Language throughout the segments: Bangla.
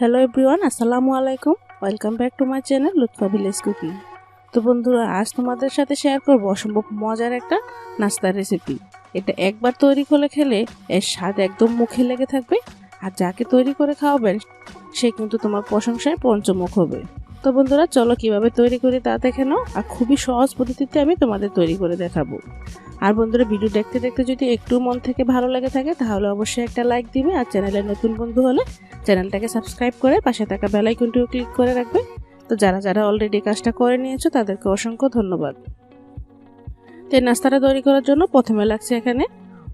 হ্যালো এভরিওয়ান আসসালামু আলাইকুম। Welcome back to my channel Lutfa village cooking তো বন্ধুরা, আজ তোমাদের সাথে শেয়ার করব অসম্ভব মজার একটা নাস্তার রেসিপি এটা একবার তৈরি করে খেলে এর স্বাদ একদম মুখে লেগে থাকবে, আর যাকে তৈরি করে খাওয়াবেন, সে কিন্তু তোমার প্রশংসায় পঞ্চমুখ হবে। তো বন্ধুরা, চলো কীভাবে তৈরি করি তা দেখে নাও আর খুবই সহজ পদ্ধতিতে আমি তোমাদের তৈরি করে দেখাবো। আর বন্ধুরা, ভিডিও দেখতে দেখতে যদি একটু মন থেকে ভালো লেগে থাকে, তাহলে অবশ্যই একটা লাইক দিবে আর চ্যানেলের নতুন বন্ধু হলে চ্যানেলটাকে সাবস্ক্রাইব করে পাশে থাকা বেল আইকনটিও ক্লিক করে রাখবে। তো যারা যারা অলরেডি কাজটা করে নিয়েছো, তাদেরকে অসংখ্য ধন্যবাদ। তো নাস্তাটা তৈরি করার জন্য প্রথমে লাগছে এখানে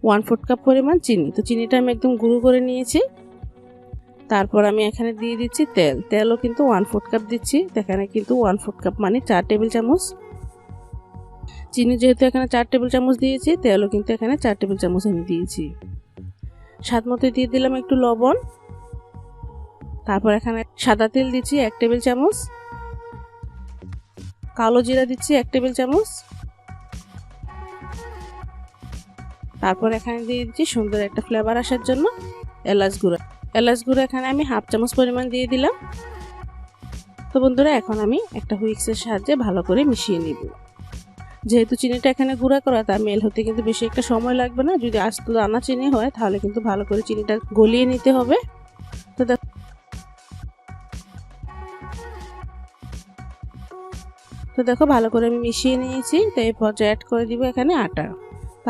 ওয়ান ফুট কাপ পরিমাণ চিনি। তো চিনিটা আমি একদম গুঁড়ো করে নিয়েছি। তারপর আমি এখানে দিয়ে দিচ্ছি তেল। তেলও কিন্তু ওয়ান ফুট কাপ দিচ্ছি। এখানে কিন্তু ওয়ান ফুট কাপ মানে চার টেবিল চামচ। চিনি যেহেতু এখানে চার টেবিল চামচ দিয়েছি, তেলও কিন্তু এখানে চার টেবিল চামচ আমি দিয়েছি। স্বাদ মতো দিয়ে দিলাম একটু লবণ। তারপর এখানে সাদা তেল দিচ্ছি এক টেবিল চামচ। কালো জিরা দিচ্ছি এক টেবিল চামচ। তারপর এখানে দিয়ে দিচ্ছি সুন্দর একটা ফ্লেভার আসার জন্য এলাচ গুঁড়া। এলাচ গুঁড়ো এখানে আমি হাফ চামচ পরিমাণ দিয়ে দিলাম। তো বন্ধুরা, এখন আমি একটা হুইক্সের সাহায্যে ভালো করে মিশিয়ে নিব। যেহেতু চিনিটা এখানে গুঁড়া করা তার মেল হতে কিন্তু বেশি একটা সময় লাগবে না। যদি আস্ত দানা চিনি হয়, তাহলে কিন্তু ভালো করে চিনিটা গলিয়ে নিতে হবে। তো দেখো তো দেখো, ভালো করে আমি মিশিয়ে নিয়েছি। তো এই পর্যায়ে অ্যাড করে দিব এখানে আটা।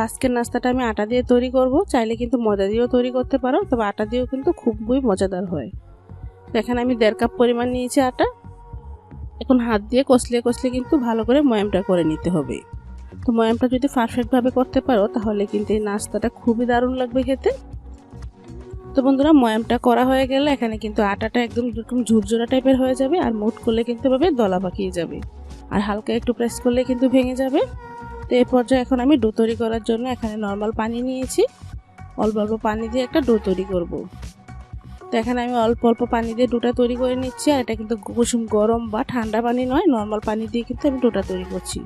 আজকের নাস্তাটা আমি আটা দিয়ে তৈরি করব। চাইলে কিন্তু ময়দা দিয়েও তৈরি করতে পারো, তবে আটা দিয়েও কিন্তু খুবই মজাদার হয়। এখানে আমি দেড় কাপ পরিমাণ নিয়েছি আটা। এখন হাত দিয়ে কষলে কষলে কিন্তু ভালো করে ময়ামটা করে নিতে হবে। তো ময়ামটা যদি পারফেক্টভাবে করতে পারো, তাহলে কিন্তু এই নাস্তাটা খুবই দারুণ লাগবে খেতে। তো বন্ধুরা, ময়ামটা করা হয়ে গেলে এখানে কিন্তু আটাটা একদম এরকম ঝুরঝুরা টাইপের হয়ে যাবে, আর মুট করলে কিন্তু এভাবে দলা পাকিয়ে যাবে। আর হালকা একটু প্রেস করলে কিন্তু ভেঙে যাবে। তো এই পর্যায়ে এখন আমি ডো তৈরি করার জন্য এখানে নর্মাল পানি নিয়েছি। অল্প অল্প পানি দিয়ে একটা ডো তৈরি করব। তো এখানে আমি অল্প অল্প পানি দিয়ে ডোটা তৈরি করে নিচ্ছি। আর এটা কিন্তু কুসুম গরম বা ঠান্ডা পানি নয় নর্মাল পানি দিয়ে কিন্তু আমি ডোটা তৈরি করছি।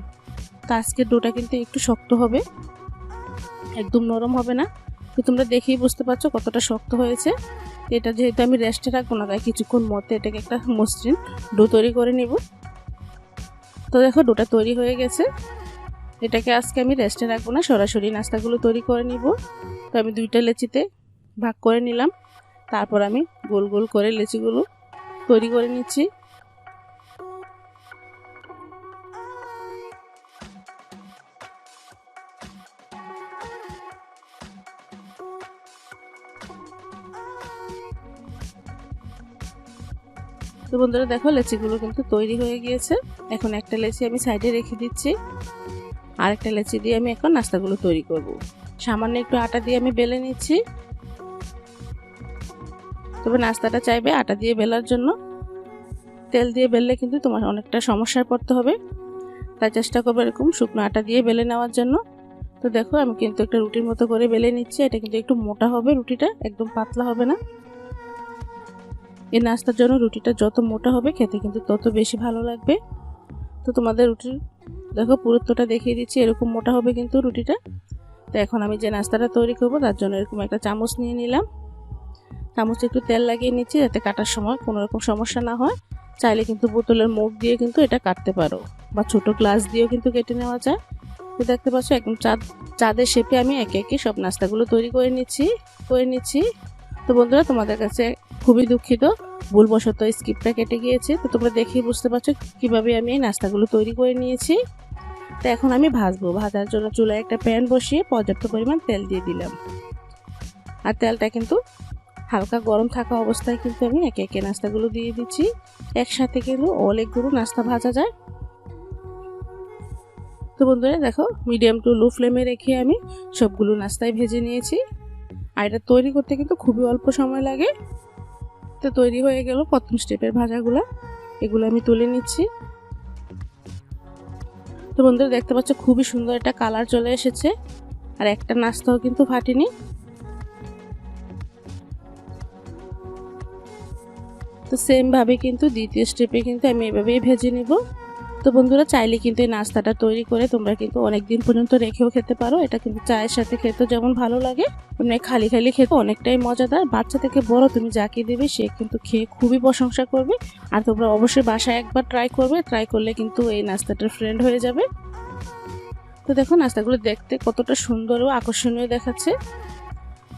তো আজকের ডোটা কিন্তু একটু শক্ত হবে। একদম নরম হবে না। তো তোমরা দেখেই বুঝতে পারছ কতটা শক্ত হয়েছে। এটা যেহেতু আমি রেস্টে রাখব না, তাই কিছুক্ষণ মধ্যে এটাকে একটা মসৃণ ডো তৈরি করে নিব। তো দেখো ডোটা তৈরি হয়ে গেছে। এটাকে আজকে আমি রেস্টে রাখব না, সরাসরি নাস্তাগুলো তৈরি করে নিব। তো আমি দুইটা লেচিতে ভাগ করে নিলাম। তারপর আমি গোল গোল করে লেচিগুলো তৈরি করে নিচ্ছি। তো বন্ধুরা দেখো, লেচিগুলো কিন্তু তৈরি হয়ে গিয়েছে। এখন একটা লেচি আমি সাইডে রেখে দিচ্ছি। আর একটা লেচি দিয়ে আমি এখন নাস্তাগুলো তৈরি করব। সামান্য একটু আটা দিয়ে আমি বেলে নিচ্ছি। তবে নাস্তাটা চাইবে আটা দিয়ে বেলার জন্য। তেল দিয়ে বেললে কিন্তু তোমার অনেকটা সমস্যায় পড়তে হবে। তাই চেষ্টা করব এরকম শুকনো আটা দিয়ে বেলে নেওয়ার জন্য। তো দেখো আমি কিন্তু একটা রুটির মতো করে বেলে নিচ্ছি। এটা কিন্তু একটু মোটা হবে রুটিটা, একদম পাতলা হবে না। এই নাস্তার জন্য রুটিটা যত মোটা হবে খেতে কিন্তু তত বেশি ভালো লাগবে। তো তোমাদের রুটির দেখো, পুরুত্বটা দেখিয়ে দিচ্ছি, এরকম মোটা হবে কিন্তু রুটিটা। তো এখন আমি যে নাস্তাটা তৈরি করব, তার জন্য এরকম একটা চামচ নিয়ে নিলাম। চামচে একটু তেল লাগিয়ে নিচ্ছি, যাতে কাটার সময় কোনো রকম সমস্যা না হয়। চাইলে কিন্তু বোতলের মুখ দিয়ে কিন্তু এটা কাটতে পারো, বা ছোট গ্লাস দিয়েও কিন্তু কেটে নেওয়া যায়। তো দেখতে পাচ্ছ, একদম চাঁদ, চাঁদের শেপে আমি একে একে সব নাস্তাগুলো তৈরি করে নিচ্ছি করে নিচ্ছি। তো বন্ধুরা, তোমাদের কাছে খুবই দুঃখিত, ভুলবশত স্কিপটা কেটে গিয়েছে। তো তোমরা দেখেই বুঝতে পারছ কীভাবে আমি এই নাস্তাগুলো তৈরি করে নিয়েছি। তো এখন আমি ভাজবো। ভাজার জন্য চুলায় একটা প্যান বসিয়ে পর্যাপ্ত পরিমাণ তেল দিয়ে দিলাম। আর তেলটা কিন্তু হালকা গরম থাকা অবস্থায় কিন্তু আমি একে একে নাস্তাগুলো দিয়ে দিচ্ছি। একসাথে কিন্তু অনেকগুলো নাস্তা ভাজা যায়। তো বন্ধুরা, দেখো মিডিয়াম টু লো ফ্লেমে রেখে আমি সবগুলো নাস্তায় ভেজে নিয়েছি। আর এটা তৈরি করতে কিন্তু খুবই অল্প সময় লাগে। তো তৈরি হয়ে গেল প্রথম স্টেপের ভাজাগুলো। এগুলো আমি তুলে নিচ্ছি। তো বন্ধুরা দেখতে পাচ্ছ, খুবই সুন্দর একটা কালার চলে এসেছে। আর একটা নাস্তাও কিন্তু ফাটেনি। তো সেমভাবে কিন্তু দ্বিতীয় স্টেপে কিন্তু আমি এভাবেই ভেজে নিব। তো বন্ধুরা, চাইলে কিন্তু এই নাস্তাটা তৈরি করে তোমরা কিন্তু অনেক দিন পর্যন্ত রেখেও খেতে পারো। এটা কিন্তু চায়ের সাথে খেতে যেমন ভালো লাগে মানে খালি খালি খেতে অনেকটাই মজাদার। বাচ্চা থেকে বড় তুমি যাকে দেবে, সে কিন্তু খেয়ে খুবই প্রশংসা করবে। আর তোমরা অবশ্যই বাসায় একবার ট্রাই করবে। ট্রাই করলে কিন্তু এই নাস্তাটার ফ্রেন্ড হয়ে যাবে। তো দেখো, নাস্তাগুলো দেখতে কতটা সুন্দর ও আকর্ষণীয় দেখাচ্ছে।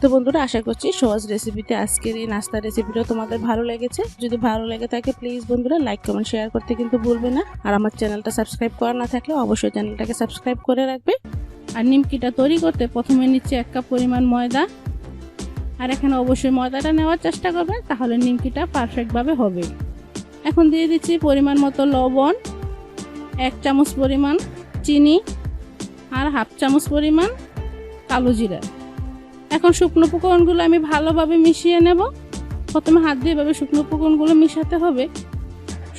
তো বন্ধুরা, আশা করছি সহজ রেসিপিতে আজকের এই নাস্তার রেসিপিটাও তোমাদের ভালো লেগেছে। যদি ভালো লেগে থাকে প্লিজ বন্ধুরা লাইক কমেন্ট শেয়ার করতে কিন্তু ভুলবে না। আর আমার চ্যানেলটা সাবস্ক্রাইব করা না থাকলে অবশ্যই চ্যানেলটাকে সাবস্ক্রাইব করে রাখবে। আর নিমকিটা তৈরি করতে প্রথমে নিচ্ছে এক কাপ পরিমাণ ময়দা। আর এখানে অবশ্যই ময়দাটা নেওয়ার চেষ্টা করবে, তাহলে নিমকিটা পারফেক্টভাবে হবে। এখন দিয়ে দিচ্ছি পরিমাণ মতো লবণ, এক চামচ পরিমাণ চিনি, আর হাফ চামচ পরিমাণ কালো জিরা। এখন শুকনো উপকরণগুলো আমি ভালোভাবে মিশিয়ে নেব। প্রথমে হাত দিয়ে এভাবে শুকনো উপকরণগুলো মিশাতে হবে।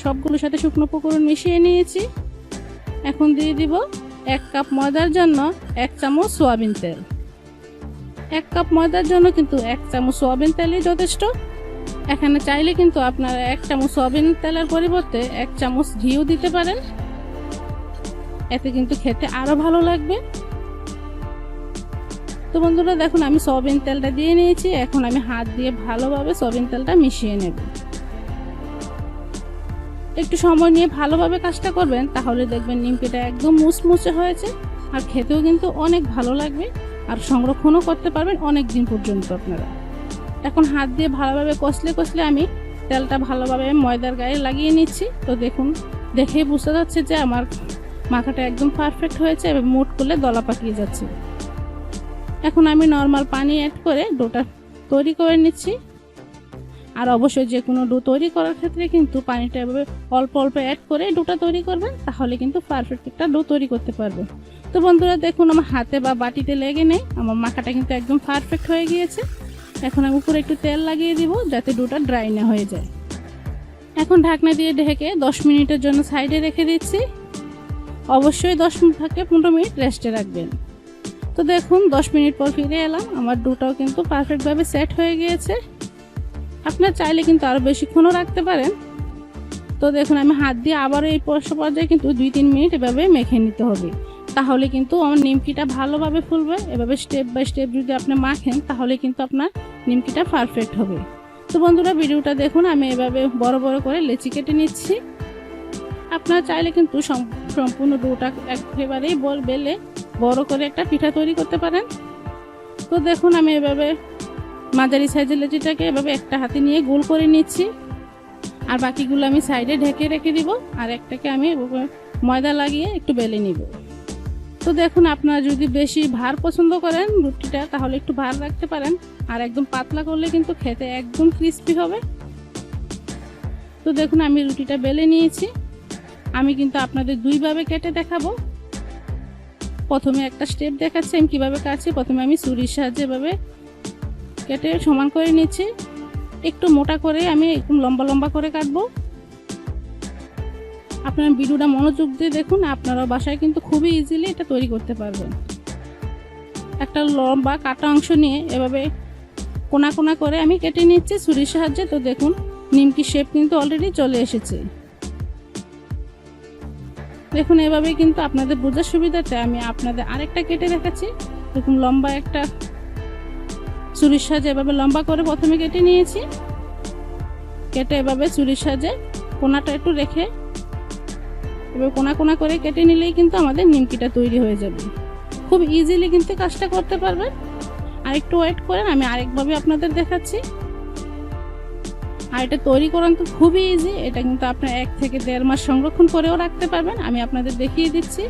সবগুলোর সাথে শুকনো উপকরণ মিশিয়ে নিয়েছি। এখন দিয়ে দিব এক কাপ ময়দার জন্য এক চামচ সোয়াবিন তেল। এক কাপ ময়দার জন্য কিন্তু এক চামচ সোয়াবিন তেলই যথেষ্ট। এখানে চাইলে কিন্তু আপনারা এক চামচ সোয়াবিন তেলের পরিবর্তে এক চামচ ঘিও দিতে পারেন। এতে কিন্তু খেতে আরও ভালো লাগবে। তো বন্ধুরা দেখুন, আমি সয়াবিন তেলটা দিয়ে নিয়েছি। এখন আমি হাত দিয়ে ভালোভাবে সয়াবিন তেলটা মিশিয়ে নেব। একটু সময় নিয়ে ভালোভাবে কাজটা করবেন, তাহলে দেখবেন নিমকিটা একদম মুচমুচে হয়েছে। আর খেতেও কিন্তু অনেক ভালো লাগবে। আর সংরক্ষণও করতে পারবেন অনেক দিন পর্যন্ত আপনারা। এখন হাত দিয়ে ভালোভাবে কষলে কষলে আমি তেলটা ভালোভাবে ময়দার গায়ে লাগিয়ে নিচ্ছি। তো দেখুন, দেখেই বুঝতে যাচ্ছে যে আমার মাখাটা একদম পারফেক্ট হয়েছে এবং মুট করলে দলা পাকিয়ে যাচ্ছে। এখন আমি নর্মাল পানি অ্যাড করে ডোটা তৈরি করে নিচ্ছি। আর অবশ্যই যে কোনো ডো তৈরি করার ক্ষেত্রে কিন্তু পানিটা এভাবে অল্প অল্প অ্যাড করে ডোটা তৈরি করবেন, তাহলে কিন্তু পারফেক্ট একটা ডো তৈরি করতে পারবেন। তো বন্ধুরা, দেখুন আমার হাতে বা বাটিতে লেগে নেই, আমার মাখাটা কিন্তু একদম পারফেক্ট হয়ে গিয়েছে। এখন আমি উপরে একটু তেল লাগিয়ে দিব যাতে ডোটা ড্রাই না হয়ে যায়। এখন ঢাকনা দিয়ে ঢেকে দশ মিনিটের জন্য সাইডে রেখে দিচ্ছি। অবশ্যই দশ থেকে পনেরো মিনিট রেস্টে রাখবেন। তো দেখুন, দশ মিনিট পর ফিরে এলাম। আমার ডোটাও কিন্তু পারফেক্টভাবে সেট হয়ে গিয়েছে। আপনার চাইলে কিন্তু আরও বেশিক্ষণও রাখতে পারেন। তো দেখুন, আমি হাত দিয়ে আবারও এই পর্যায়ে কিন্তু দুই তিন মিনিট এভাবে মেখে নিতে হবে। তাহলে কিন্তু আমার নিমকিটা ভালোভাবে ফুলবে। এভাবে স্টেপ বাই স্টেপ যদি আপনি মাখেন, তাহলে কিন্তু আপনার নিমকিটা পারফেক্ট হবে। তো বন্ধুরা, ভিডিওটা দেখুন, আমি এভাবে বড় বড় করে লেচি কেটে নিচ্ছি। আপনারা চাইলে কিন্তু সম্পূর্ণ ডোটা একেবারেই বল, বেলে বড় করে একটা পিঠা তৈরি করতে পারেন। তো দেখুন, আমি এভাবে মাঝারি সাইজের লেচিটাকে এভাবে একটা হাতে নিয়ে গোল করে নিচ্ছি। আর বাকিগুলো আমি সাইডে ঢেকে রেখে দিব, আর একটাকে আমি ময়দা লাগিয়ে একটু বেলে নিব। তো দেখুন, আপনারা যদি বেশি ভার পছন্দ করেন রুটিটা, তাহলে একটু ভার রাখতে পারেন। আর একদম পাতলা করলে কিন্তু খেতে একদম ক্রিস্পি হবে। তো দেখুন, আমি রুটিটা বেলে নিয়েছি। আমি কিন্তু আপনাদের দুইভাবে কেটে দেখাবো। প্রথমে একটা স্টেপ দেখাচ্ছি, আমি কীভাবে কাটছি। প্রথমে আমি ছুরির সাহায্যে এভাবে কেটে সমান করে নিচ্ছি। একটু মোটা করে আমি একদম লম্বা লম্বা করে কাটবো। আপনারা ভিডিওটা মনোযোগ দিয়ে দেখুন, আপনারাও বাসায় কিন্তু খুবই ইজিলি এটা তৈরি করতে পারবেন। একটা লম্বা কাটা অংশ নিয়ে এভাবে কোনা কোনা করে আমি কেটে নিচ্ছি ছুরির সাহায্যে। তো দেখুন, নিমকি শেপ কিন্তু অলরেডি চলে এসেছে। দেখুন, এভাবেই কিন্তু আপনাদের বোঝার সুবিধাতে আমি আপনাদের আরেকটা কেটে দেখাচ্ছি। দেখুন লম্বা একটা চুরির সাজে এভাবে লম্বা করে প্রথমে কেটে নিয়েছি। কেটে এভাবে চুরির সাজে কোনাটা একটু রেখে এবার কোনা কোনা করে কেটে নিলেই কিন্তু আমাদের নিমকিটা তৈরি হয়ে যাবে। খুব ইজিলি কিন্তু কাজটা করতে পারবেন। আর একটু ওয়েট করেন, আমি আরেকভাবে আপনাদের দেখাচ্ছি। আর এটা তৈরি করান তো খুবই ইজি এটা কিন্তু আপনার এক থেকে দেড় মাস সংরক্ষণ করেও রাখতে পারবেন। আমি আপনাদের দেখিয়ে দিচ্ছি।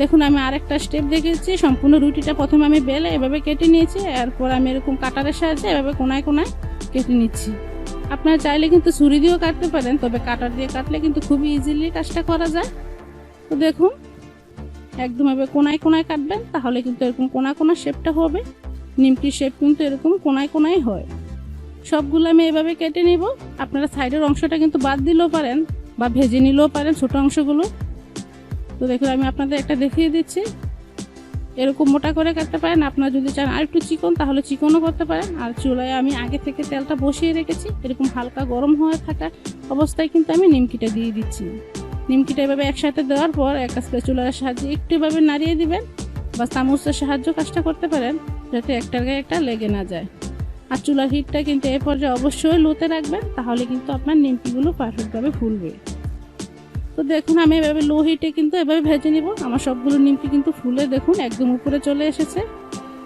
দেখুন, আমি আরেকটা স্টেপ দেখেছি সম্পূর্ণ রুটিটা প্রথমে আমি বেলে এভাবে কেটে নিয়েছি। এরপর আমি এরকম কাটারের সাহায্যে এভাবে কোনায় কোনায় কেটে নিচ্ছি। আপনারা চাইলে কিন্তু ছুরি দিয়েও কাটতে পারেন, তবে কাটার দিয়ে কাটলে কিন্তু খুবই ইজিলি কাজটা করা যায়। তো দেখুন, একদম এভাবে কোনায় কোনায় কাটবেন, তাহলে কিন্তু এরকম কোনা কোনা শেপটা হবে। নিমকির শেপ কিন্তু এরকম কোনায় কোনায় হয়। সবগুলো আমি এভাবে কেটে নিব। আপনারা সাইডের অংশটা কিন্তু বাদ দিলেও পারেন বা ভেজে নিলেও পারেন ছোটো অংশগুলো। তো দেখুন, আমি আপনাদের একটা দেখিয়ে দিচ্ছি। এরকম মোটা করে কাটতে পারেন। আপনারা যদি চান আর একটু চিকন, তাহলে চিকনও করতে পারেন। আর চুলায় আমি আগে থেকে তেলটা বসিয়ে রেখেছি। এরকম হালকা গরম হয়ে থাকা অবস্থায় কিন্তু আমি নিমকিটা দিয়ে দিচ্ছি। নিমকিটা এভাবে একসাথে দেওয়ার পর একটা স্পেচুলার সাহায্যে একটু এভাবে নাড়িয়ে দিবেন। বা চামচের সাহায্য কাজটা করতে পারেন, যাতে একটার গায়ে একটা লেগে না যায়। আর চুলার হিটটা কিন্তু এ পর্যায়ে অবশ্যই লোতে রাখবেন, তাহলে কিন্তু আপনার নিমকিগুলো পারফেক্টভাবে ফুলবে। তো দেখুন, আমি এভাবে লো হিটে কিন্তু এভাবে ভেজে নিব। আমার সবগুলো নিমকি কিন্তু ফুলে দেখুন, একদম উপরে চলে এসেছে।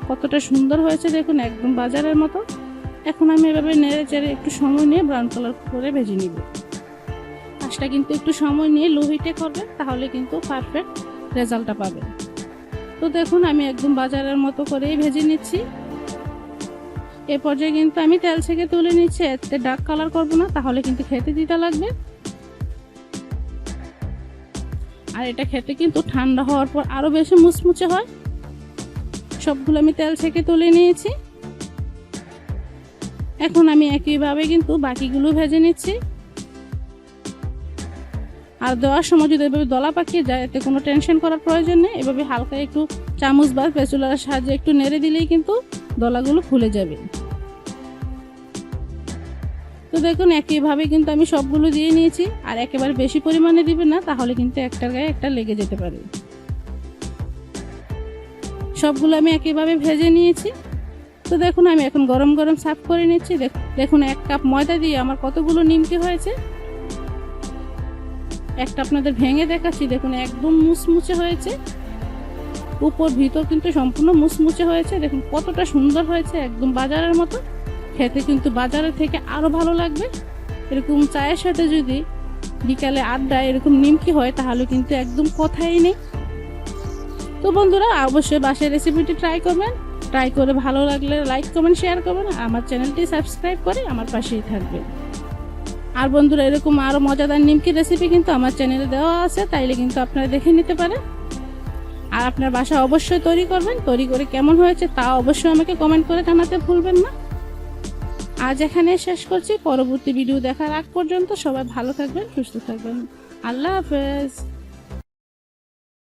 কতটা সুন্দর হয়েছে দেখুন, একদম বাজারের মতো। এখন আমি এভাবে নেড়ে চেড়ে একটু সময় নিয়ে ব্রাউন কালার করে ভেজে নিব। কাজটা কিন্তু একটু সময় নিয়ে লো হিটে করবেন, তাহলে কিন্তু পারফেক্ট রেজাল্টটা পাবেন। তো দেখুন, আমি একদম বাজারের মতো করেই ভেজে নিচ্ছি। এ পর্যায়ে কিন্তু আমি তেল থেকে তুলে নিচ্ছি। এতে ডার্ক কালার করব না, তাহলে কিন্তু খেতে দিতে লাগবে। আর এটা খেতে কিন্তু ঠান্ডা হওয়ার পর আরও বেশি মুচমুচে হয়। সবগুলো আমি তেল থেকে তুলে নিয়েছি। এখন আমি একইভাবে কিন্তু বাকিগুলো ভেজে নিচ্ছি। আর দেওয়ার সময় যদি এভাবে দলা পাকিয়ে যায়, এতে কোনো টেনশন করার প্রয়োজন নেই। এভাবে হালকা একটু চামচ বা পেঁচুলার সাহায্যে একটু নেড়ে দিলেই কিন্তু দলাগুলো খুলে যাবে। তো দেখুন, একইভাবে কিন্তু আমি সবগুলো দিয়ে নিয়েছি, আর একেবারে বেশি পরিমাণে দিবেন না, তাহলে কিন্তু একটার গায়ে একটা লেগে যেতে পারে। সবগুলো আমি একইভাবে ভেজে নিয়েছি। তো দেখুন, আমি এখন গরম গরম সাফ করে নিচ্ছি। দেখ- দেখুন, এক কাপ ময়দা দিয়ে আমার কতগুলো নিমকি হয়েছে। একটা আপনাদের ভেঙে দেখাচ্ছি, দেখুন, একদম মুচমুচে হয়েছে। উপর ভিতর কিন্তু সম্পূর্ণ মুচমুচে হয়েছে। দেখুন কতটা সুন্দর হয়েছে একদম বাজারের মতো। খেতে কিন্তু বাজারের থেকে আরও ভালো লাগবে। এরকম চায়ের সাথে যদি বিকালে আড্ডা এরকম নিমকি হয়, তাহলে কিন্তু একদম কথাই নেই। তো বন্ধুরা, অবশ্যই বাসায় রেসিপিটি ট্রাই করবেন। ট্রাই করে ভালো লাগলে লাইক কমেন্ট শেয়ার করবেন। আমার চ্যানেলটি সাবস্ক্রাইব করে আমার পাশেই থাকবেন। আর বন্ধুরা, এরকম আরও মজাদার নিমকি রেসিপি কিন্তু আমার চ্যানেলে দেওয়া আছে। তাইলে কিন্তু আপনারা দেখে নিতে পারেন। আর আপনার বাসা অবশ্যই তৈরি করবেন, তৈরি করে কেমন হয়েছে তা অবশ্যই আমাকে কমেন্ট করে জানাতে ভুলবেন না। আজ এখানে শেষ করছি, পরবর্তী ভিডিও দেখার আগ পর্যন্ত সবাই ভালো থাকবেন, সুস্থ থাকবেন। আল্লাহ হাফেজ।